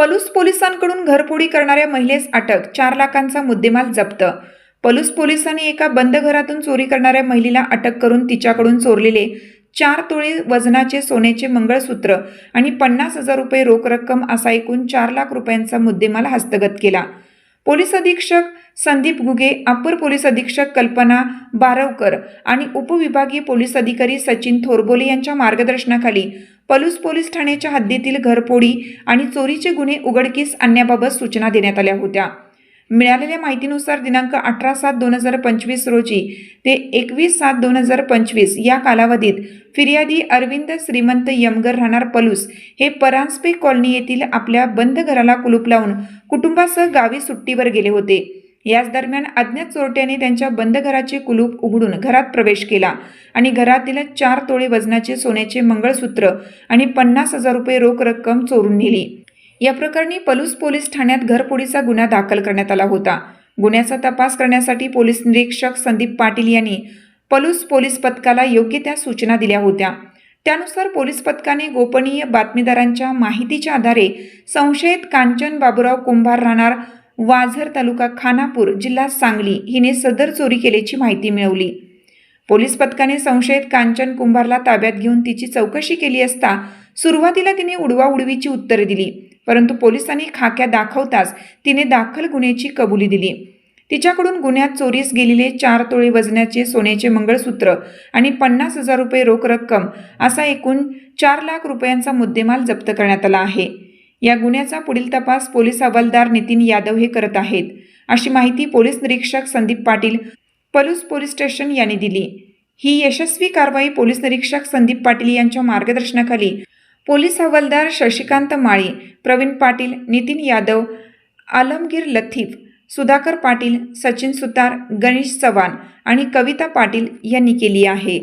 पलूस पोलिसांकडून घरफोडी करणाऱ्या महिलेस अटक चार लाखांचा मुद्देमाल जप्त. पलूस पोलिसांनी एका बंद घरातून चोरी करणाऱ्या महिलेला अटक करून तिच्याकडून चोरलेले चार तोळे वजनाचे सोन्याचे मंगळसूत्र आणि पन्नास हजार रुपये रोख रक्कम असा एकूण चार लाख रुपयांचा मुद्देमाल हस्तगत केला. पोलीस अधीक्षक संदीप गुगे अप्पर पोलीस अधीक्षक कल्पना बारवकर आणि उपविभागीय पोलीस अधिकारी सचिन थोरबोले यांच्या मार्गदर्शनाखाली पलूस पोलीस ठाण्याच्या हद्दीतील घरपोडी आणि चोरीचे गुन्हे उघडकीस आणण्याबाबत सूचना देण्यात आल्या होत्या. मिळालेल्या माहितीनुसार दिनांक अठरा सात दोन हजार पंचवीस रोजी ते एकवीस सात दोन हजार पंचवीस या कालावधीत फिर्यादी अरविंद श्रीमंत यमगर राहणार पलूस हे परांजपे कॉलनी येथील आपल्या बंद घराला कुलूप लावून कुटुंबासह गावी सुट्टीवर गेले होते. याच दरम्यान अज्ञात चोरट्याने त्यांच्या बंद घराचे कुलूप उघडून घरात प्रवेश केला आणि घरातील चार तोळे वजनाचे सोन्याचे मंगळसूत्र आणि पन्नास हजार रुपये रोख रक्कम चोरून नेली. या प्रकरणी पलूस पोलीस ठाण्यात घरपोडीचा गुन्हा दाखल करण्यात आला होता. गुन्ह्याचा तपास करण्यासाठी पोलीस निरीक्षक संदीप पाटील यांनी पलूस पोलीस पथकाला योग्य त्या सूचना दिल्या होत्या. त्यानुसार पोलीस पथकाने गोपनीय बातमीदारांच्या माहितीच्या आधारे संशयित कांचन बाबुराव कुंभार राहणार वाझर तालुका खानापूर जिल्हा सांगली हिने सदर चोरी केल्याची माहिती मिळवली. पोलीस पथकाने संशयित कांचन कुंभारला ताब्यात घेऊन तिची चौकशी केली असता सुरुवातीला तिने उडवाउडवीची उत्तरे दिली. परंतु पोलिसांनी खाक्या दाखवताच तिने दाखल गुन्ह्याची कबुली दिली. तिच्याकडून गुन्ह्यात चोरीस गेलेले चार तोळे वजनाचे सोन्याचे मंगळसूत्र आणि पन्नास हजार रुपये रोख रक्कम असा एकूण चार लाख रुपयांचा मुद्देमाल जप्त करण्यात आला आहे. या गुन्ह्याचा पुढील तपास पोलीस हवालदार नितीन यादव हे करत आहेत अशी माहिती पोलीस निरीक्षक संदीप पाटील पलूस पोलीस स्टेशन यांनी दिली. ही यशस्वी कारवाई पोलीस निरीक्षक संदीप पाटील यांच्या मार्गदर्शनाखाली पोलीस हवालदार शशिकांत माळी प्रवीण पाटील नितीन यादव आलमगीर लथीफ सुधाकर पाटील सचिन सुतार गणेश चव्हाण आणि कविता पाटील यांनी केली आहे.